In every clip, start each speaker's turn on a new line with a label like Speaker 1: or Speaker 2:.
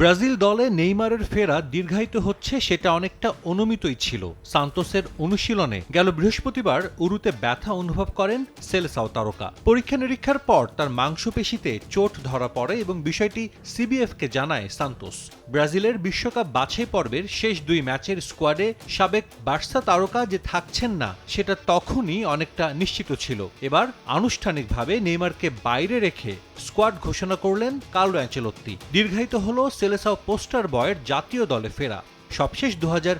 Speaker 1: Brazil দলে নেইমারের ফেরা দীর্ঘায়িত হচ্ছে সেটা অনেকটা অনুমিতই ছিল। সান্তোসের অনুশীলনে গেল বৃহস্পতিবার উরুতে ব্যথা অনুভব করেন সেলেসাও তারকা। পরীক্ষা নিরীক্ষার পর তার মাংসপেশিতে চোট ধরা পড়ে এবং বিষয়টি সিবিএফকে জানায় সান্তোস। ব্রাজিলের বিশ্বকাপ বাছাই পর্বের শেষ দুই ম্যাচের স্কোয়াডে সাবেক বার্সা তারকা যে থাকছেন না, সেটা তখনই অনেকটা নিশ্চিত ছিল। এবার আনুষ্ঠানিকভাবে নেইমারকে বাইরে রেখে স্কোয়াড ঘোষণা করলেন কার্লো অ্যাঞ্চেলোত্তি। দীর্ঘায়িত হল সেলেসাও পোস্টার বয়ের জাতীয় দলে ফেরা। সবশেষ দু হাজার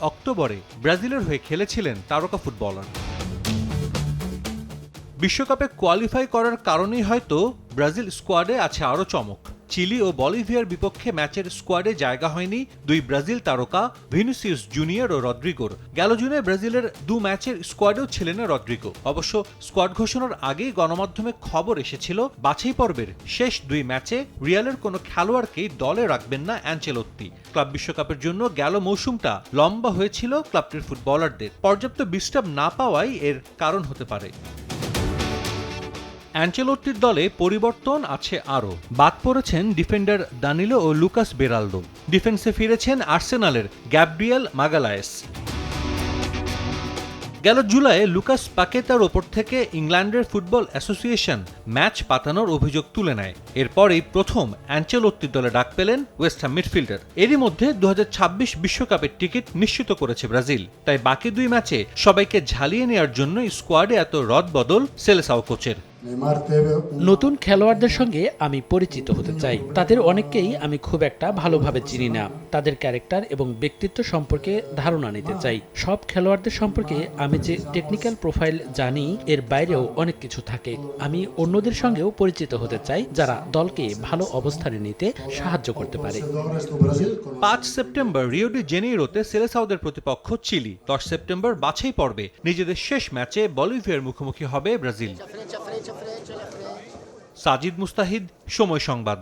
Speaker 1: অক্টোবরে ব্রাজিলের হয়ে খেলেছিলেন তারকা ফুটবলার। বিশ্বকাপে কোয়ালিফাই করার কারণেই হয়তো ব্রাজিল স্কোয়াডে আছে আরও চমক। চিলি ও বলিভিয়ার বিপক্ষে ম্যাচের স্কোয়াডে জায়গা হয়নি দুই ব্রাজিল তারকা ভিনিসিয়াস জুনিয়র ও রদ্রিগোর। গেল জুনে ব্রাজিলের দু ম্যাচের স্কোয়াডেও ছিলেন না রদ্রিগো। অবশ্য স্কোয়াড ঘোষণার আগেই গণমাধ্যমে খবর এসেছিল বাছাই পর্বের শেষ দুই ম্যাচে রিয়ালের কোনো খেলোয়াড়কেই দলে রাখবেন না অ্যাঞ্চেলোত্তি। ক্লাব বিশ্বকাপের জন্য গেল মৌসুমটা লম্বা হয়েছিল ক্লাবটির ফুটবলারদের। পর্যাপ্ত বিশ্রাম না পাওয়াই এর কারণ হতে পারে। অ্যাঞ্চেলোত্তির দলে পরিবর্তন আছে আরও। বাদ পড়েছেন ডিফেন্ডার দানিলো ও লুকাস বেরালদো। ডিফেন্সে ফিরেছেন আর্সেনালের গ্যাব্রিয়েল মাগালায়েস। গেল জুলাইয়ে লুকাস পাকেতার ওপর থেকে ইংল্যান্ডের ফুটবল অ্যাসোসিয়েশন ম্যাচ পাতানোর অভিযোগ তুলে নেয়। এরপরেই প্রথম অ্যাঞ্চেলোত্তির দলে ডাক পেলেন ওয়েস্টহাম মিডফিল্ডার। এরই মধ্যে দু বিশ্বকাপের টিকিট নিশ্চিত করেছে ব্রাজিল। তাই বাকি দুই ম্যাচে সবাইকে ঝালিয়ে নেওয়ার জন্য স্কোয়াডে এত রদবদল সেলেসাও কোচের।
Speaker 2: নতুন খেলোয়াড়দের সঙ্গে আমি পরিচিত হতে চাই। তাদের অনেককেই আমি খুব একটা ভালোভাবে চিনি না। তাদের ক্যারেক্টার এবং ব্যক্তিত্ব সম্পর্কে ধারণা নিতে চাই। সব খেলোয়াড়দের সম্পর্কে আমি যে টেকনিক্যাল প্রোফাইল জানি এর বাইরেও অনেক কিছু থাকে। আমি অন্যদের সঙ্গেও পরিচিত হতে চাই যারা দলকে ভালো অবস্থানে নিতে সাহায্য করতে পারে।
Speaker 1: পাঁচ সেপ্টেম্বর রিও ডি জেনেইরোতে সেলেসাউদের প্রতিপক্ষ চিলি। দশ সেপ্টেম্বর বাছাই পর্বে। নিজেদের শেষ ম্যাচে বলিভিয়ার মুখোমুখি হবে ব্রাজিল। সাজিদ মুস্তাহিদ সময় সংবাদ।